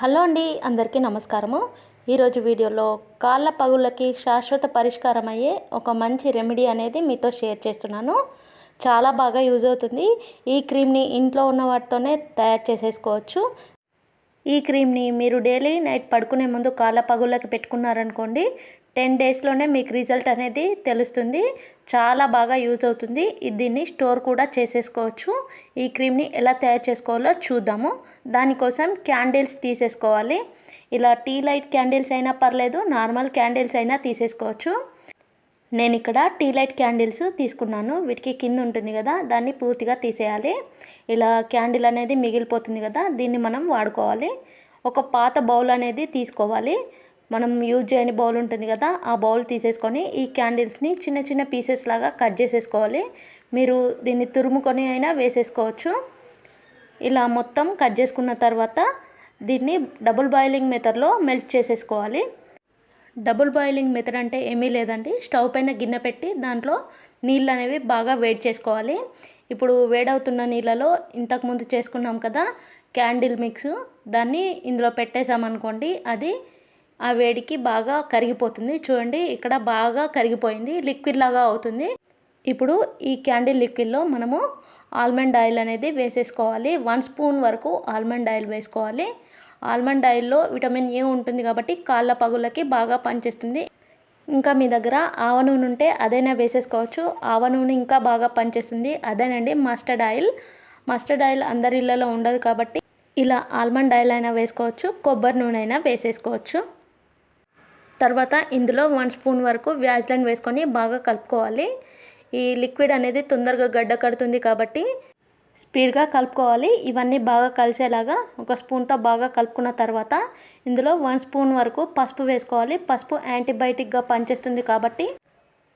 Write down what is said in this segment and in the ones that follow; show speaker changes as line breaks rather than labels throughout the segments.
Hello అండి అందరికీ నమస్కారము. ఈరోజు వీడియోలో కాళ్ళ పగులకి శాశ్వత పరిష్కారం అయ్యే ఒక మంచి రెమెడీ అనేది మీతో షేర్ చేస్తున్నాను. చాలా బాగా యూజ్ అవుతుంది. ఈ క్రీమ్ని ఇంట్లో ఉన్న వాటితోనే తయారు చేసేసుకోవచ్చు. ఈ క్రీమ్ని మీరు డైలీ నైట్ పడుకునే ముందు కాళ్ళ పగులకి పెట్టుకున్నారనుకోండి టెన్ డేస్లోనే మీకు రిజల్ట్ అనేది తెలుస్తుంది. చాలా బాగా యూజ్ అవుతుంది. దీన్ని స్టోర్ కూడా చేసేసుకోవచ్చు. ఈ క్రీమ్ని ఎలా తయారు చేసుకోవాలో చూద్దాము. దానికోసం క్యాండిల్స్ తీసేసుకోవాలి. ఇలా టీ లైట్ క్యాండిల్స్ అయినా పర్లేదు నార్మల్ క్యాండిల్స్ అయినా తీసేసుకోవచ్చు. నేను ఇక్కడ టీ లైట్ క్యాండిల్స్ తీసుకున్నాను. వీటికి కింద ఉంటుంది కదా దాన్ని పూర్తిగా తీసేయాలి. ఇలా క్యాండిల్ అనేది మిగిలిపోతుంది కదా దీన్ని మనం వాడుకోవాలి. ఒక పాత బౌల్ అనేది తీసుకోవాలి. మనం యూజ్ చేయని బౌల్ ఉంటుంది కదా ఆ బౌల్ తీసేసుకొని ఈ క్యాండిల్స్ని చిన్న చిన్న పీసెస్ లాగా కట్ చేసేసుకోవాలి. మీరు దీన్ని తురుముకొని అయినా వేసేసుకోవచ్చు. ఇలా మొత్తం కట్ చేసుకున్న తర్వాత దీన్ని డబుల్ బాయిలింగ్ మెథడ్లో మెల్ట్ చేసేసుకోవాలి. డబుల్ బాయిలింగ్ మెథడ్ అంటే ఏమీ లేదండి. స్టవ్ పైన గిన్నె పెట్టి దాంట్లో నీళ్ళు అనేవి బాగా వేడి చేసుకోవాలి. ఇప్పుడు వేడవుతున్న నీళ్ళలో ఇంతకుముందు చేసుకున్నాం కదా క్యాండిల్ మిక్స్. దాన్ని ఇందులో పెట్టేసామనుకోండి అది ఆ వేడికి బాగా కరిగిపోతుంది. చూడండి ఇక్కడ బాగా కరిగిపోయింది లిక్విడ్ లాగా అవుతుంది. ఇప్పుడు ఈ క్యాండిల్ లిక్విడ్లో మనము ఆల్మండ్ ఆయిల్ అనేది వేసేసుకోవాలి. వన్ స్పూన్ వరకు ఆల్మండ్ ఆయిల్ వేసుకోవాలి. ఆల్మండ్ ఆయిల్లో విటమిన్ ఏ ఉంటుంది కాబట్టి కాళ్ళ పగులకి బాగా పనిచేస్తుంది. ఇంకా మీ దగ్గర ఆవ నూనె ఉంటే అదైనా వేసేసుకోవచ్చు. ఆవ నూనె ఇంకా బాగా పనిచేస్తుంది. అదేనండి మస్టర్డ్ ఆయిల్. మస్టర్డ్ ఆయిల్ అందరి ఇళ్ళలో ఉండదు కాబట్టి ఇలా ఆల్మండ్ ఆయిల్ అయినా వేసుకోవచ్చు. కొబ్బరి నూనె అయినా వేసేసుకోవచ్చు. తర్వాత ఇందులో వన్ స్పూన్ వరకు వ్యాజ్లైన్ వేసుకొని బాగా కలుపుకోవాలి. ఈ లిక్విడ్ అనేది తొందరగా గడ్డ కడుతుంది కాబట్టి స్పీడ్గా కలుపుకోవాలి. ఇవన్నీ బాగా కలిసేలాగా ఒక స్పూన్తో బాగా కలుపుకున్న తర్వాత ఇందులో వన్ స్పూన్ వరకు పసుపు వేసుకోవాలి. పసుపు యాంటీబయాటిక్గా పనిచేస్తుంది కాబట్టి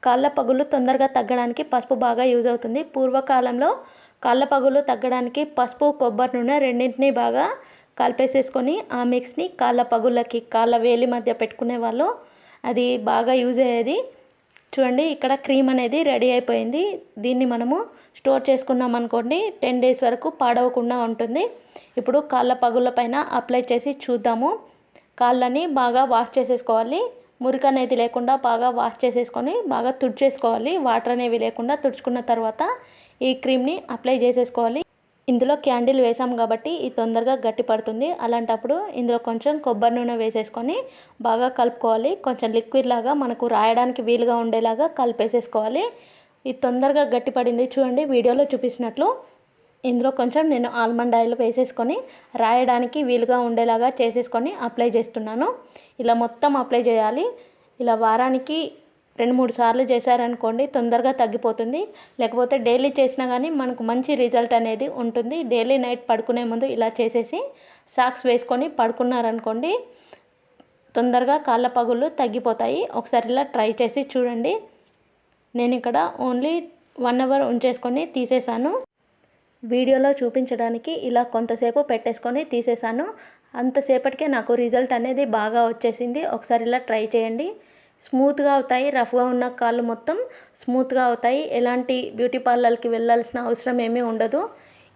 కాళ్ళ పగులు తొందరగా తగ్గడానికి పసుపు బాగా యూజ్ అవుతుంది. పూర్వకాలంలో కాళ్ళ పగులు తగ్గడానికి పసుపు కొబ్బరి నూనె రెండింటినీ బాగా కలిపేసేసుకొని ఆ మిక్స్ని కాళ్ళ పగుళ్ళకి కాళ్ళ వేలి మధ్య పెట్టుకునే వాళ్ళు అది బాగా యూజ్ అయ్యేది. చూడండి ఇక్కడ క్రీమ్ అనేది రెడీ అయిపోయింది. దీన్ని మనము స్టోర్ చేసుకున్నాం అనుకోండి టెన్ డేస్ వరకు పాడవకుండా ఉంటుంది. ఇప్పుడు కాళ్ళ పగుళ్ళ పైన అప్లై చేసి చూద్దాము. కాళ్ళని బాగా వాష్ చేసేసుకోవాలి. మురికి అనేది లేకుండా బాగా వాష్ చేసేసుకొని బాగా తుడిచేసుకోవాలి. వాటర్ అనేవి లేకుండా తుడుచుకున్న తర్వాత ఈ క్రీమ్ని అప్లై చేసేసుకోవాలి. ఇందులో క్యాండిల్ వేసాం కాబట్టి ఇది తొందరగా గట్టి పడుతుంది. అలాంటప్పుడు ఇందులో కొంచెం కొబ్బరి నూనె వేసేసుకొని బాగా కలుపుకోవాలి. కొంచెం లిక్విడ్ లాగా మనకు రాయడానికి వీలుగా ఉండేలాగా కలిపేసేసుకోవాలి. ఇది తొందరగా గట్టి పడింది చూడండి వీడియోలో చూపించినట్లు ఇందులో కొంచెం నేను ఆల్మండ్ ఆయిల్ వేసేసుకొని రాయడానికి వీలుగా ఉండేలాగా చేసేసుకొని అప్లై చేస్తున్నాను. ఇలా మొత్తం అప్లై చేయాలి. ఇలా వారానికి రెండు మూడు సార్లు చేశారనుకోండి తొందరగా తగ్గిపోతుంది. లేకపోతే డైలీ చేసినా కానీ మనకు మంచి రిజల్ట్ అనేది ఉంటుంది. డైలీ నైట్ పడుకునే ముందు ఇలా చేసేసి సాక్స్ వేసుకొని పడుకున్నారనుకోండి తొందరగా కాళ్ళ పగుళ్ళు తగ్గిపోతాయి. ఒకసారి ఇలా ట్రై చేసి చూడండి. నేను ఇక్కడ ఓన్లీ వన్ అవర్ ఉంచేసుకొని తీసేసాను వీడియోలో చూపించడానికి ఇలా కొంతసేపు పెట్టేసుకొని తీసేసాను అంతసేపటికే నాకు రిజల్ట్ అనేది బాగా వచ్చేసింది. ఒకసారి ఇలా ట్రై చేయండి. స్మూత్గా అవుతాయి రఫ్గా ఉన్న కాళ్ళు మొత్తం స్మూత్గా అవుతాయి. ఎలాంటి బ్యూటీ పార్లర్కి వెళ్ళాల్సిన అవసరం ఏమీ ఉండదు.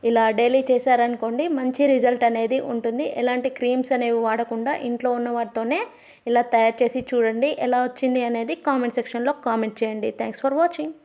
ఇలా డైలీ చేశారనుకోండి మంచి రిజల్ట్ అనేది ఉంటుంది. ఎలాంటి క్రీమ్స్ అనేవి వాడకుండా ఇంట్లో ఉన్న వాటితోనే ఇలా తయారు చేసి చూడండి. ఎలా వచ్చింది అనేది కామెంట్ సెక్షన్లో కామెంట్ చేయండి. Thanks for watching.